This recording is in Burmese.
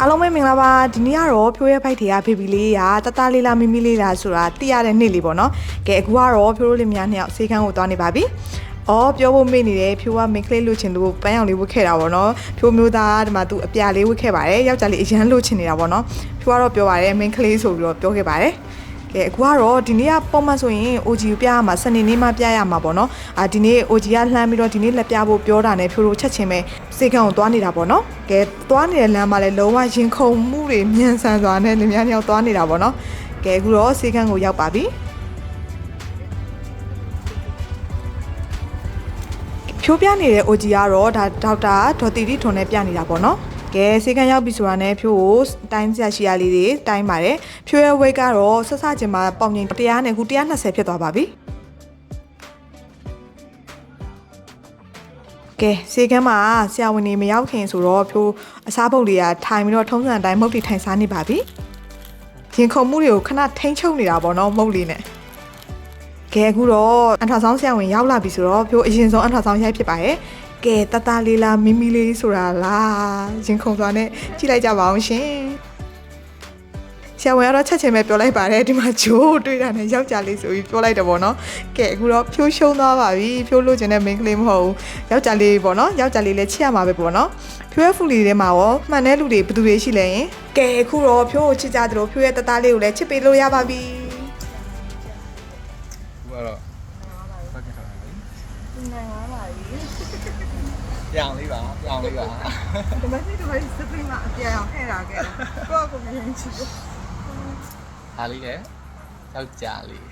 အားလုံးပဲမင်္ဂလာပါဒီနေ့ကတော့ဖြိုးရဲဖိုက်တွေကဖေဘီလေးရာတတလေးလားမိမိလေးလားဆိုတာသိရတဲ့နေ့လေးပေါ့နော်ကဲအခုကတော့ဖြိုးတို့လေးများနှစ်ယောက်စေခန်းကိုသွားနေပါပြီအော်ပြောဖို့မေ့နေတယ်ဖြိုးကမိန်းကလေးလိုချင်လို့ပန်းရောင်လေးဝတ်ခဲ့တာပေါ့နော်ဖြိုးမျိုးသားဒီမှာသူအပြာလေးဝတ်ခဲ့ပါတယ်ယောက်ျားလေးအရန်လိုချင်နေတာပေါ့နော်ဖြိုးကတော့ပြောပါတယ်မိန်းကလေးဆိုပြီးတော့ပြောခဲ့ပါတယ် ကဲအခုကတော့ဒီနေ့ကပုံမှန်ဆိုရင် OG ကိုပြရမှာစနေနေ့မှပြရမှာပေါ့နော်အာဒီနေ့ OG ကလှမ်းပြီးတော့ဒီနေ့လက်ပြဖို့ပြောတာနဲ့ဖြိုးတို့ချက်ချင်းပဲစေခန်းကိုသွားနေတာပေါ့နော်ကဲသွားနေတဲ့လမ်းမှာလည်းလုံးဝရင်ခုန်မှုတွေမြန်ဆန်စွာနဲ့လင်မယားနှစ်ယောက်သွားနေတာပေါ့နော်ကဲအခုတော့စေခန်းကိုရောက်ပါပြီဖြိုးပြနေတဲ့ OG ကတော့ဒါဒေါက်တာဒေါ်တီတီထွန်နဲ့ပြနေတာပေါ့နော် ကဲစေကန်းရောက်ပြီဆိုတာနဲ့ဖြိုးကိုတိုင်းစရာရှိရလေးတွေတိုင်းပါတယ်ဖြိုးရဲ့ weight ကတော့ဆက်စချင်းမှာပေါင်ငင်100နဲ့ခု120ဖြစ်သွားပါပြီကဲစေကန်းမှာဆရာဝန်တွေမရောက်ခင်ဆိုတော့ဖြိုးအစားပုတ်တွေကထိုင်ပြီးတော့ထုံးစံအတိုင်းမုတ်တီထိုင်စားနေပါပြီရင်ခုန်မှုတွေကိုခဏထိန်းချုပ်နေတာပေါ့နော်မုတ်လေးနဲ့ကဲအခုတော့အန်ထာဆောင်ဆရာဝန်ရောက်လာပြီဆိုတော့ပြောအရင်ဆုံးအန်ထာဆောင်ရိုက်ဖြစ်ပါရဲ့ ကဲတတလေးလားမိမိလေးဆိုတာလားရင်ခုန်စွာနဲ့ကြည့်လိုက်ကြပါအောင်ရှင်ဆရာဝန်ကတော့ချက်ချင်းပဲပြောလိုက်ပါတယ်ဒီမှာဂျိုးတွေ့တာနဲ့ယောက်ျားလေးဆိုပြီးပြောလိုက်တယ်ပေါ့နော်ကဲအခုတော့ဖြိုးရှုံးသွားပါပြီဖြိုးလို့ခြင်းတဲ့ main ကလေးမဟုတ်ဘူးယောက်ျားလေးပေါ့နော်ယောက်ျားလေးလည်းချစ်ရမှာပဲပေါ့နော်ဖြိုးရဲ့ဖူလီထဲမှာရောမှန်တဲ့လူတွေဘယ်သူတွေရှိလဲရင်ကဲအခုတော့ဖြိုးကိုချစ်ကြတယ်လို့ဖြိုးရဲ့တတလေးကိုလည်းချစ်ပေးလို့ရပါပြီသူကတော့ဖတ်ကြတာလေ နိုင်ပါပါပြီပြောင်းလေးပါပြောင်းလေးပါဒီမနေ့ဒီမနေ့စပင်းမှာအပြာအောင်ခဲ့တာခဲ့ကိုယ့်ကိုမြင်ချစ်လို့အားလေးနဲ့ယောက်ျားလေး